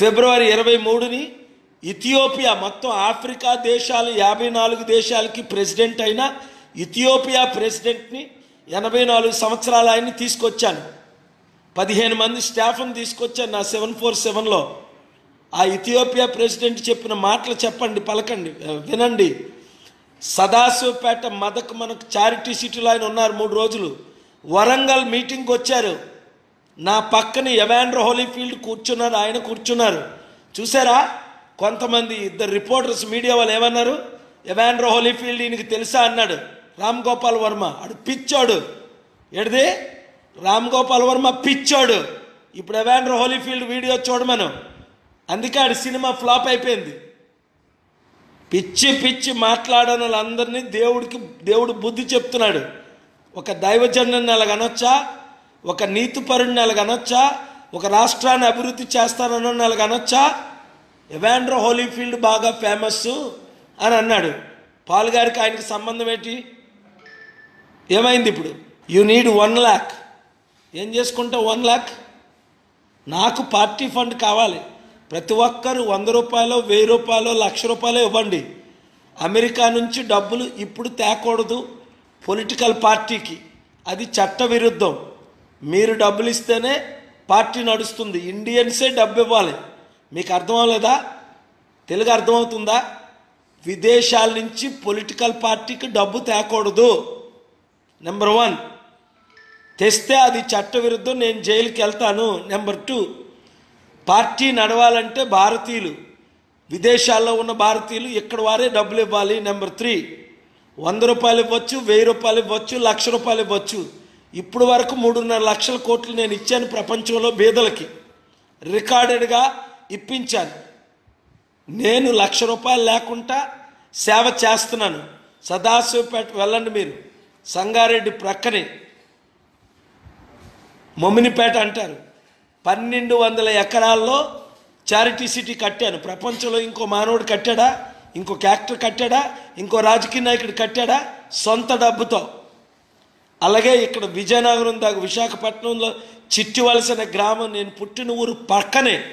ఫిబ్రవరి ఇరవై మూడుని ఇథియోపియా మొత్తం ఆఫ్రికా దేశాలు యాభై నాలుగు దేశాలకి ప్రెసిడెంట్ అయిన ఇథియోపియా ప్రెసిడెంట్ని ఎనభై నాలుగు సంవత్సరాల ఆయన్ని తీసుకొచ్చాను. పదిహేను మంది స్టాఫ్ని తీసుకొచ్చాను నా సెవెన్ ఫోర్ సెవెన్లో. ఆ ఇథియోపియా ప్రెసిడెంట్ చెప్పిన మాటలు చెప్పండి పలకండి వినండి. సదాశివపేట మదక్ మనకు చారిటీ సిటీలో ఆయన ఉన్నారు మూడు రోజులు. వరంగల్ మీటింగ్కి వచ్చారు. నా పక్కన ఎవాండ్రో హోలీఫీల్డ్ కూర్చున్నారు ఆయన కూర్చున్నారు. చూసారా? కొంతమంది ఇద్దరు రిపోర్టర్స్ మీడియా వాళ్ళు ఏమన్నారు? ఎవాండ్రో హోలీఫీల్డ్ ఈయనకి తెలుసా అన్నాడు. రామ్ గోపాల్ వర్మ. అడు పిచ్చాడు. ఏడిది రామ్ గోపాల్ వర్మ పిచ్చాడు. ఇప్పుడు ఎవాండ్రో హోలీఫీల్డ్ వీడియో చూడమను. అందుకే ఆడి సినిమా ఫ్లాప్ అయిపోయింది. పిచ్చి పిచ్చి మాట్లాడని వాళ్ళందరినీ దేవుడికి దేవుడు బుద్ధి చెప్తున్నాడు. ఒక దైవజనుని అలాగనొచ్చా ఒక నీతిపరుడిని అలాగనొచ్చా ఒక రాష్ట్రాన్ని అభివృద్ధి చేస్తానన్న అలాగనొచ్చా ఎవాండ్రో హోలీఫీల్డ్ బాగా ఫేమస్ అని అన్నాడు. పాల్ గారికి ఆయనకి సంబంధం ఏంటి? ఏమైంది ఇప్పుడు? యు నీడ్ వన్ ల్యాక్ ఏం చేసుకుంటావు వన్ ల్యాక్ నాకు పార్టీ ఫండ్ కావాలి. ప్రతి ఒక్కరు వంద రూపాయలు వెయ్యి రూపాయలు లక్ష రూపాయలు ఇవ్వండి. అమెరికా నుంచి డబ్బులు ఇప్పుడు తేకూడదు. పొలిటికల్ పార్టీకి. అది చట్ట విరుద్ధం. మీరు డబ్బులు ఇస్తేనే పార్టీ నడుస్తుంది. ఇండియన్సే డబ్బు ఇవ్వాలి మీకు అర్థం తెలుగు అర్థమవుతుందా? విదేశాల నుంచి పొలిటికల్ పార్టీకి డబ్బు తేకూడదు. Number one. తెస్తే అది చట్టవిరుద్ధం నేను జైలుకి వెళ్తాను. Number two. పార్టీ నడవాలంటే భారతీయులు. విదేశాల్లో ఉన్న భారతీయులు ఇక్కడ వారే డబ్బులు ఇవ్వాలి నెంబర్ త్రీ. వంద రూపాయలు ఇవ్వచ్చు వెయ్యి రూపాయలు ఇవ్వచ్చు లక్ష రూపాయలు ఇవ్వచ్చు. ఇప్పుడు వరకు మూడున్నర లక్షల కోట్లు నేను ఇచ్చాను ప్రపంచంలో బీదలకి. రికార్డెడ్గా ఇప్పించాను. నేను లక్ష రూపాయలు లేకుండా సేవ చేస్తున్నాను. సదాశివపేట వెళ్ళండి మీరు. సంగారెడ్డి ప్రక్కనే. మొమినిపేట అంటారు. పన్నెండు వందల ఎకరాల్లో చారిటీ సిటీ కట్టాను. ప్రపంచంలో ఇంకో మానవుడు కట్టాడా? ఇంకో యాక్టర్ కట్టాడా? ఇంకో రాజకీయ నాయకుడు కట్టాడా? సొంత డబ్బుతో. అలాగే ఇక్కడ విజయనగరం దాకా విశాఖపట్నంలో చిట్టివలసిన గ్రామం నేను పుట్టిన ఊరు పక్కనే.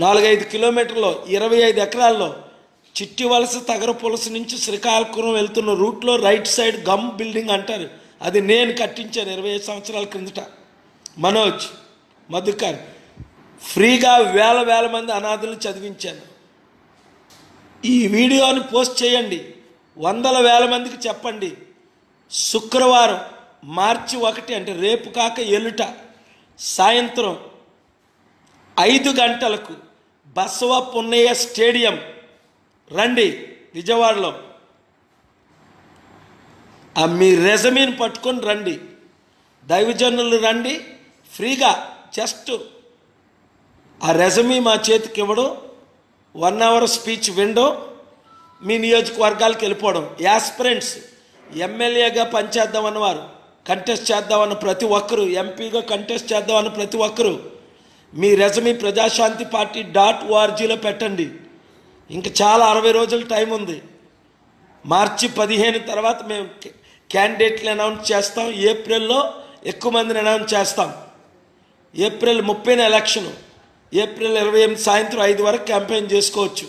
నాలుగైదు కిలోమీటర్లో ఇరవై ఐదు ఎకరాల్లో చిట్టివలస తగర పులస నుంచి శ్రీకాకుళం వెళ్తున్న రూట్లో రైట్ సైడ్ గమ్ బిల్డింగ్ అంటారు. అది నేను కట్టించాను ఇరవై ఐదు సంవత్సరాల క్రిందట. మనోజ్ మధుకర్ ఫ్రీగా వేల వేల మంది అనాథులు చదివించాను. ఈ వీడియోని పోస్ట్ చేయండి. వందల వేల మందికి చెప్పండి. శుక్రవారం మార్చి ఒకటి అంటే రేపు కాక ఎల్లుట సాయంత్రం ఐదు గంటలకు బసవ పున్నయ్య స్టేడియం. రండి విజయవాడలో. ఆ మీ రెజమీని పట్టుకొని రండి. దైవజనులు రండి ఫ్రీగా జస్ట్ ఆ రెజమీ మా చేతికి ఇవ్వడం వన్ అవర్ స్పీచ్ వినడం మీ నియోజకవర్గాలకు వెళ్ళిపోవడం. యాస్పిరెంట్స్ ఎమ్మెల్యేగా పనిచేద్దామని వారు కంటెస్ట్ చేద్దామన్న ప్రతి ఒక్కరూ ఎంపీగా కంటెస్ట్ చేద్దామన్న ప్రతి ఒక్కరూ మీ రెజమీ ప్రజాశాంతి పార్టీ డాట్ ఓఆర్జీలో పెట్టండి. ఇంకా చాలా అరవై రోజుల టైం ఉంది. మార్చి పదిహేను తర్వాత మేము క్యాండిడేట్లు అనౌన్స్ చేస్తాం. ఏప్రిల్లో ఎక్కువ మందిని అనౌన్స్ చేస్తాం. ఏప్రిల్ ముప్పైన ఎలక్షను ఏప్రిల్ ఇరవై ఎనిమిది సాయంత్రం ఐదు వరకు క్యాంపెయిన్ చేసుకోవచ్చు.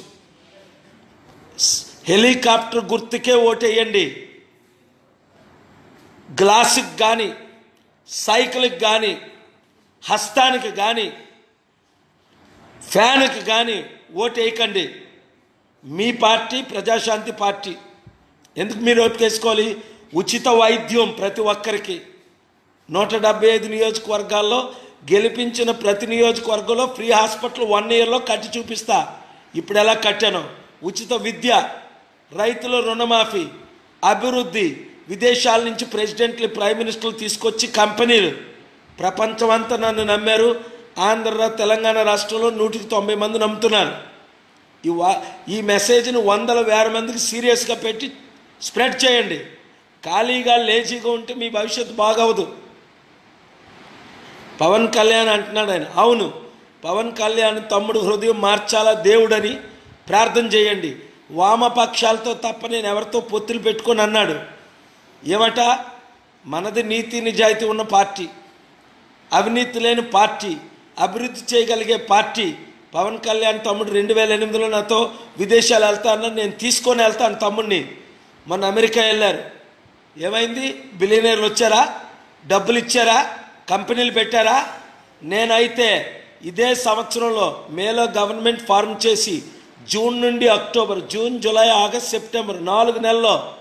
హెలికాప్టర్ గుర్తుకే ఓటేయండి. గ్లాసుకి కానీ సైకిల్కి కానీ హస్తానికి కానీ ఫ్యాన్కి కానీ ఓటేయకండి మీ పార్టీ ప్రజాశాంతి పార్టీ. ఎందుకు మీరు ఓపికేసుకోవాలి ఉచిత వైద్యం ప్రతి ఒక్కరికి. నూట డెబ్బై ఐదు నియోజకవర్గాల్లో గెలిపించిన ప్రతి నియోజకవర్గంలో ఫ్రీ హాస్పిటల్ వన్ ఇయర్లో కట్టి చూపిస్తా. ఇప్పుడు ఎలా కట్టాను? ఉచిత విద్య రైతుల రుణమాఫీ అభివృద్ధి విదేశాల నుంచి ప్రెసిడెంట్లు ప్రైమ్ మినిస్టర్లు తీసుకొచ్చి కంపెనీలు. ప్రపంచమంతా నన్ను నమ్మారు. ఆంధ్ర తెలంగాణ రాష్ట్రంలో నూటికి తొంభై మంది నమ్ముతున్నారు. ఈ వా ఈ మెసేజ్ని వందల వేల మందికి సీరియస్గా పెట్టి స్ప్రెడ్ చేయండి. ఖాళీగా లేజీగా ఉంటే మీ భవిష్యత్తు బాగవదు పవన్ కళ్యాణ్ అంటున్నాడు ఆయన. అవును పవన్ కళ్యాణ్ తమ్ముడు హృదయం మార్చాలా దేవుడని ప్రార్థన చేయండి. వామపక్షాలతో తప్ప నేను ఎవరితో పొత్తులు పెట్టుకొని అన్నాడు ఏమట మనది నీతి నిజాయితీ ఉన్న పార్టీ. అవినీతి లేని పార్టీ. అభివృద్ధి చేయగలిగే పార్టీ. పవన్ కళ్యాణ్ తమ్ముడు రెండు వేల ఎనిమిదిలో నాతో విదేశాలు వెళ్తానని నేను తీసుకొని వెళ్తాను తమ్ముడిని. మొన్న అమెరికా వెళ్ళారు. ఏమైంది? బిలియనీర్లు వచ్చారా? డబ్బులు ఇచ్చారా? కంపెనీలు పెట్టారా? నేనైతే ఇదే సంవత్సరంలో మేలో గవర్నమెంట్ ఫార్మ్ చేసి జూన్ నుండి October June July August September నాలుగు నెలల్లో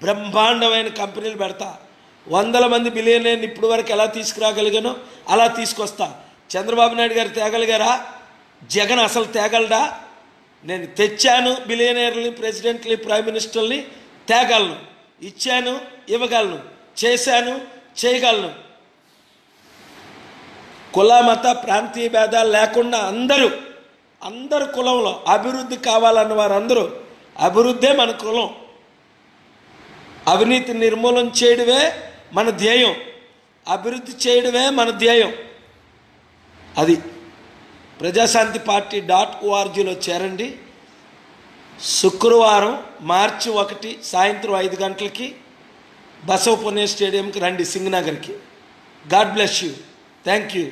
బ్రహ్మాండమైన కంపెనీలు పెడతా. వందల మంది బిలియనర్ని ఇప్పుడు వరకు ఎలా తీసుకురాగలిగానో అలా తీసుకొస్తా. చంద్రబాబు నాయుడు గారు తేగలిగారా? జగన్ అసలు తేగలడా? నేను తెచ్చాను బిలియనీర్ని ప్రెసిడెంట్ని ప్రైమ్ మినిస్టర్ని తేగలను. ఇచ్చాను ఇవ్వగలను. చేశాను చేయగలను. కుల మత ప్రాంతీయ భేదాలు లేకుండా అందరూ అందరు కులంలో అభివృద్ధి కావాలన్న వారందరూ అభివృద్ధే మన కులం. అవినీతి నిర్మూలన చేయడమే మన ధ్యేయం. అభివృద్ధి చేయడమే మన ధ్యేయం. అది ప్రజాశాంతి పార్టీ డాట్ ఓఆర్జీలో చేరండి. శుక్రవారం మార్చి ఒకటి సాయంత్రం ఐదు గంటలకి బసవ పుణ్య స్టేడియంకి రండి సింగనగర్కి. God bless you. Thank you.